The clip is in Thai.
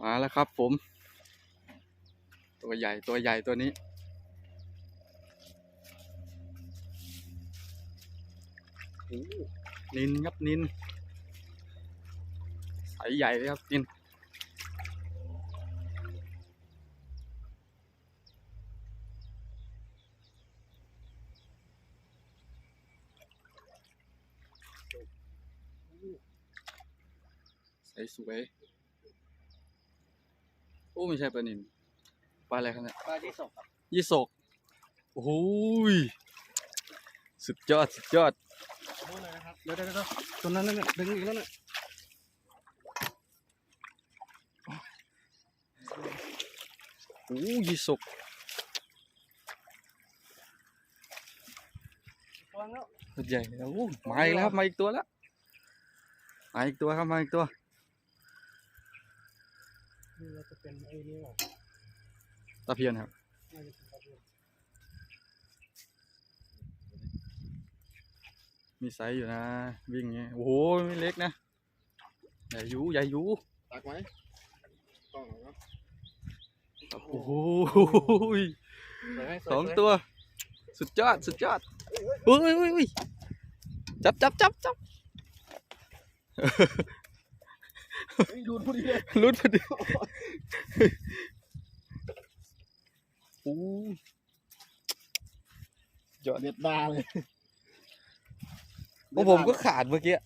มาแล้วครับผม ตัวใหญ่ตัวใหญ่ตัวนี้ นินครับนินสายใหญ่เลยครับนินสสวย อ้ไม่ใช่ปลานินปลาอะไรครับเนี่ยปลาที่สองครับยี่สกโอ้โหยสุดยอดสุดยอดดูหน่อยนะครับเดี๋ยวเดี๋ยวเดี๋ยวตัวนั้นนั่นน่ะดึงอีกแล้วน่ะโอ้ยยี่สกตัวแล้วตัวใหญ่แล้วโอ้มาอีกแล้วครับมาอีกตัวแล้วมาอีกตัวครับมาอีกตัว นี่เราจะเป็นไอ้นี่หรอตะเพียนครับ น่าจะเป็นปลาเดียวมีไซส์อยู่นะ วิ่งเงี้ยโอ้โหไม่เล็กนะใหญ่อยูใหญ่อยูตักไหมกล้องหน่อยเนาะโอ้โหยสวยไหมสองตัว สุดยอด สุดยอดอุ้ยอุ้ยอุ้ยจับจับจับจับ เฮ้ยดูดพอดีเลยรุดพอดีโอ้ยยอดเด็ดดาเลยพวกผมก็ขาดเมื่อกี้